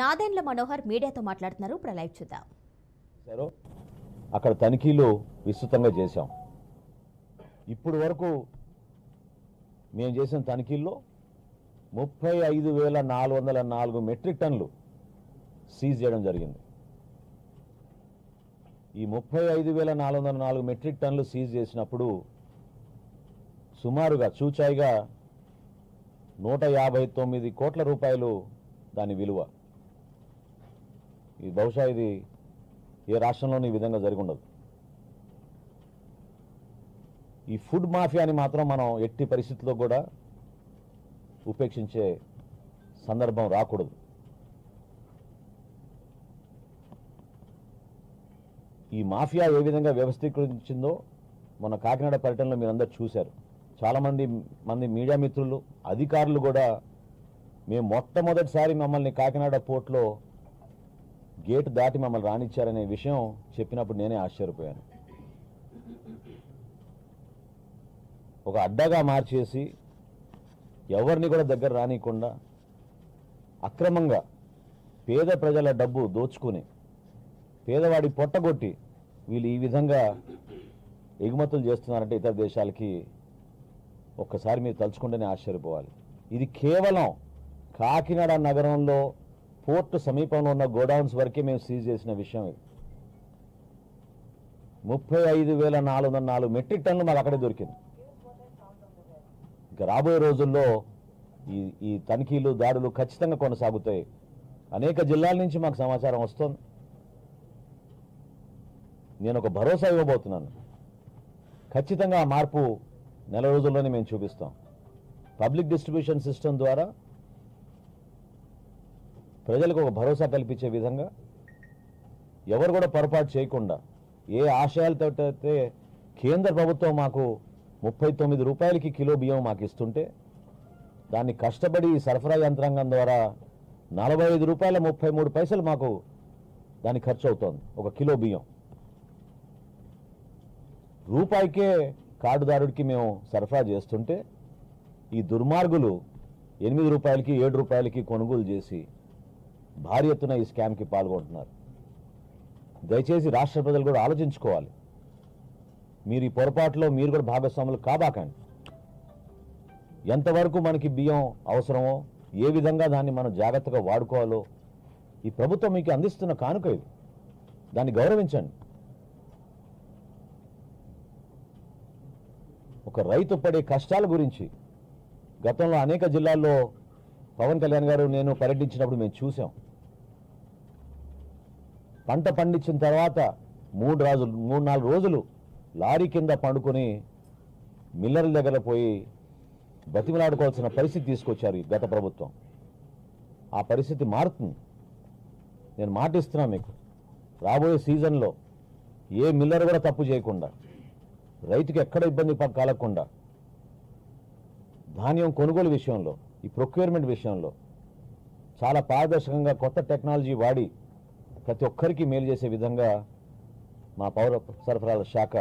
నాదెండ్ల మనోహర్ మీడియాతో మాట్లాడుతున్నారు. ఇప్పుడు లైవ్ చూద్దాం. అక్కడ తనిఖీలు విస్తృతంగా చేశాం. ఇప్పుడు వరకు మేము చేసిన తనిఖీల్లో ముప్పై ఐదు వేల నాలుగు వందల నాలుగు మెట్రిక్ టన్నులు సీజ్ చేయడం జరిగింది. ఈ ముప్పై ఐదు వేల నాలుగు వందల నాలుగు మెట్రిక్ టన్నులు సీజ్ చేసినప్పుడు సుమారుగా చూచాయిగా నూట యాభై తొమ్మిది కోట్ల రూపాయలు దాని విలువ. ఇది బహుశా ఇది ఏ రాష్ట్రంలోనూ ఈ విధంగా జరిగి ఉండదు. ఈ ఫుడ్ మాఫియాని మాత్రం మనం ఎట్టి పరిస్థితుల్లో కూడా ఉపేక్షించే సందర్భం రాకూడదు. ఈ మాఫియా ఏ విధంగా వ్యవస్థీకరించిందో మన కాకినాడ పర్యటనలో మీరందరూ చూశారు. చాలామంది మంది మీడియా మిత్రులు అధికారులు కూడా మేము మొట్టమొదటిసారి మమ్మల్ని కాకినాడ పోర్ట్లో గేటు దాటి మమ్మల్ని రానిచ్చారనే విషయం చెప్పినప్పుడు నేనే ఆశ్చర్యపోయాను. ఒక అడ్డగా మార్చేసి ఎవరిని కూడా దగ్గర రానియకుండా అక్రమంగా పేద ప్రజల డబ్బు దోచుకుని పేదవాడి పొట్టగొట్టి వీళ్ళు ఈ విధంగా ఎగుమతులు చేస్తున్నారంటే ఇతర దేశాలకి ఒక్కసారి మీరు తలుచుకుంటేనే ఆశ్చర్యపోవాలి. ఇది కేవలం కాకినాడ నగరంలో పోర్టు సమీపంలో ఉన్న గోడౌన్స్ వరకే మేము సీజ్ చేసిన విషయం ఇది. ముప్పై ఐదు వేల నాలుగు వందల నాలుగు మెట్రిక్ టన్నులు మాకు అక్కడే దొరికింది. ఇక రాబోయే రోజుల్లో ఈ ఈ తనిఖీలు దాడులు ఖచ్చితంగా కొనసాగుతాయి. అనేక జిల్లాల నుంచి మాకు సమాచారం వస్తుంది. నేను ఒక భరోసా ఇవ్వబోతున్నాను. ఖచ్చితంగా ఆ మార్పు నెల రోజుల్లోనే మేము చూపిస్తాం. పబ్లిక్ డిస్ట్రిబ్యూషన్ సిస్టమ్ ద్వారా ప్రజలకు ఒక భరోసా కల్పించే విధంగా ఎవరు కూడా పొరపాటు చేయకుండా ఏ ఆశయాలతో అయితే కేంద్ర ప్రభుత్వం మాకు ముప్పై తొమ్మిది రూపాయలకి కిలో బియ్యం మాకు ఇస్తుంటే దాన్ని కష్టపడి సరఫరా యంత్రాంగం ద్వారా నలభై ఐదు రూపాయల ముప్పై మూడు పైసలు మాకు దాని ఖర్చు అవుతోంది ఒక కిలో బియ్యం. రూపాయికే కార్డుదారుడికి మేము సరఫరా చేస్తుంటే ఈ దుర్మార్గులు ఎనిమిది రూపాయలకి ఏడు రూపాయలకి కొనుగోలు చేసి భారీ ఎత్తున ఈ స్కామ్కి పాల్గొంటున్నారు. దయచేసి రాష్ట్ర ప్రజలు కూడా ఆలోచించుకోవాలి. మీరు ఈ పొరపాటులో మీరు కూడా భాగస్వాములు కాబాకండి. ఎంతవరకు మనకి బియ్యం అవసరమో ఏ విధంగా దాన్ని మనం జాగ్రత్తగా వాడుకోవాలో ఈ ప్రభుత్వం మీకు అందిస్తున్న కానుక ఇది. దాన్ని గౌరవించండి. ఒక రైతు పడే కష్టాల గురించి గతంలో అనేక జిల్లాల్లో పవన్ కళ్యాణ్ గారు నేను పర్యటించినప్పుడు మేము చూసాం పంట పండించిన తర్వాత మూడు రోజులు మూడు నాలుగు రోజులు లారీ కింద పండుకొని మిల్లర్ల దగ్గర పోయి బతిమలాడుకోవాల్సిన పరిస్థితి తీసుకొచ్చారు ఈ గత ప్రభుత్వం. ఆ పరిస్థితి మారుతుంది. నేను మాటిస్తున్నా మీకు. రాబోయే సీజన్లో ఏ మిల్లర్ కూడా తప్పు చేయకుండా రైతుకు ఎక్కడ ఇబ్బంది కలగకుండా ధాన్యం కొనుగోలు విషయంలో ఈ ప్రొక్యూర్మెంట్ విషయంలో చాలా పారదర్శకంగా కొత్త టెక్నాలజీ వాడి ప్రతి ఒక్కరికి మేలు చేసే విధంగా మా పౌర సరఫరాల శాఖ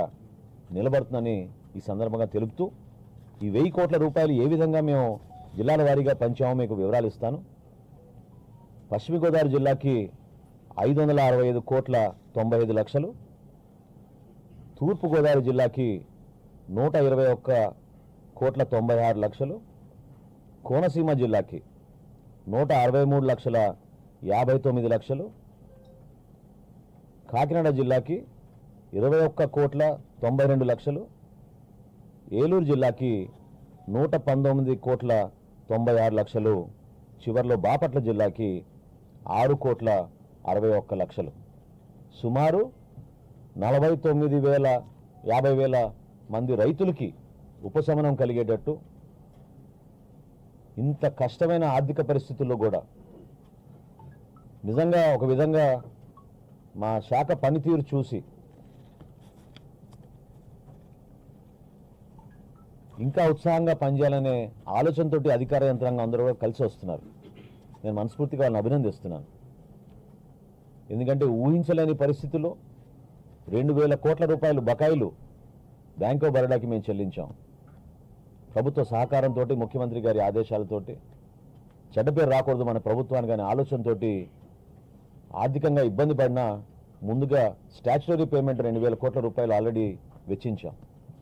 నిలబడుతుందని ఈ సందర్భంగా తెలుపుతూ ఈ వెయ్యి కోట్ల రూపాయలు ఏ విధంగా మేము జిల్లాల వారీగా పంచామో మీకు వివరాలు ఇస్తాను. పశ్చిమ గోదావరి జిల్లాకి ఐదు వందల అరవై ఐదు కోట్ల తొంభై ఐదు లక్షలు. తూర్పుగోదావరి జిల్లాకి నూట ఇరవై ఒక్క కోట్ల తొంభై ఆరు లక్షలు. కోనసీమ జిల్లాకి నూట అరవై మూడు లక్షల యాభై తొమ్మిది లక్షలు. కాకినాడ జిల్లాకి ఇరవై ఒక్క కోట్ల తొంభై రెండు లక్షలు ఏలూరు జిల్లాకి నూట పంతొమ్మిది కోట్ల తొంభై ఆరు లక్షలు చివర్లో బాపట్ల జిల్లాకి ఆరు కోట్ల అరవై ఒక్క లక్షలు. సుమారు నలభై తొమ్మిది వేల యాభై వేల మంది రైతులకి ఉపశమనం కలిగేటట్టు ఇంత కష్టమైన ఆర్థిక పరిస్థితుల్లో కూడా నిజంగా ఒక విధంగా మా శాఖ పనితీరు చూసి. ఇంకా ఉత్సాహంగా పనిచేయాలనే ఆలోచనతోటి అధికార యంత్రాంగం అందరూ కూడా కలిసి వస్తున్నారు. నేను మనస్ఫూర్తిగా వాళ్ళని అభినందిస్తున్నాను. ఎందుకంటే ఊహించలేని పరిస్థితుల్లో రెండు వేల కోట్ల రూపాయలు బకాయిలు బ్యాంక్ ఆఫ్ బరోడాకి మేము చెల్లించాం. ప్రభుత్వ సహకారంతో ముఖ్యమంత్రి గారి ఆదేశాలతోటి చెడ్డ పేరు రాకూడదు మన ప్రభుత్వానికి అనే ఆలోచనతోటి ఆర్థికంగా ఇబ్బంది పడినా ముందుగా స్టాచ్యుటరీ పేమెంట్ రెండు వేల కోట్ల రూపాయలు ఆల్రెడీ వెచ్చించాం.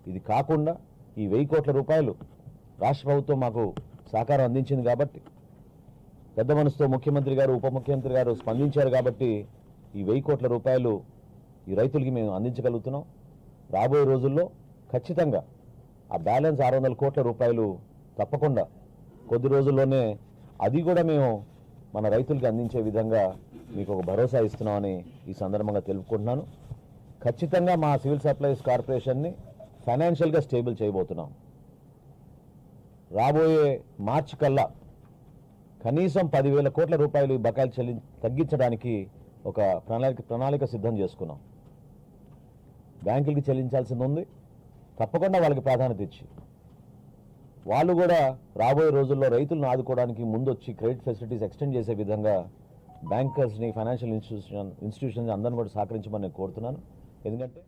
ఇది కాకుండా ఈ వెయ్యి కోట్ల రూపాయలు రాష్ట్ర ప్రభుత్వం మాకు సహకారం అందించింది కాబట్టి పెద్ద మనసుతో ముఖ్యమంత్రి గారు ఉప ముఖ్యమంత్రి గారు స్పందించారు కాబట్టి ఈ వెయ్యి కోట్ల రూపాయలు ఈ రైతులకి మేము అందించగలుగుతున్నాం. రాబోయే రోజుల్లో ఖచ్చితంగా ఆ బ్యాలెన్స్ ఆరు వందల కోట్ల రూపాయలు తప్పకుండా కొద్ది రోజుల్లోనే అది కూడా మేము మన రైతులకి అందించే విధంగా మీకు ఒక భరోసా ఇస్తున్నామని ఈ సందర్భంగా తెలుపుకుంటున్నాను. ఖచ్చితంగా మా సివిల్ సప్లైస్ కార్పొరేషన్ని ఫైనాన్షియల్గా స్టేబుల్ చేయబోతున్నాం. రాబోయే మార్చి కల్లా కనీసం పదివేల కోట్ల రూపాయలు ఈ బకాయిలు చెల్లి తగ్గించడానికి ఒక ప్రణాళిక ప్రణాళిక సిద్ధం చేసుకున్నాం. బ్యాంకులకి చెల్లించాల్సింది ఉంది. తప్పకుండా వాళ్ళకి ప్రాధాన్యత ఇచ్చి వాళ్ళు కూడా రాబోయే రోజుల్లో రైతులను ఆదుకోవడానికి ముందొచ్చి క్రెడిట్ ఫెసిలిటీస్ ఎక్స్టెండ్ చేసే విధంగా బ్యాంకర్స్ని ఫైనాన్షియల్ ఇన్స్టిట్యూషన్ ఇన్స్టిట్యూషన్స్ అందరిని కూడా సహకరించమని నేను కోరుతున్నాను. ఎందుకంటే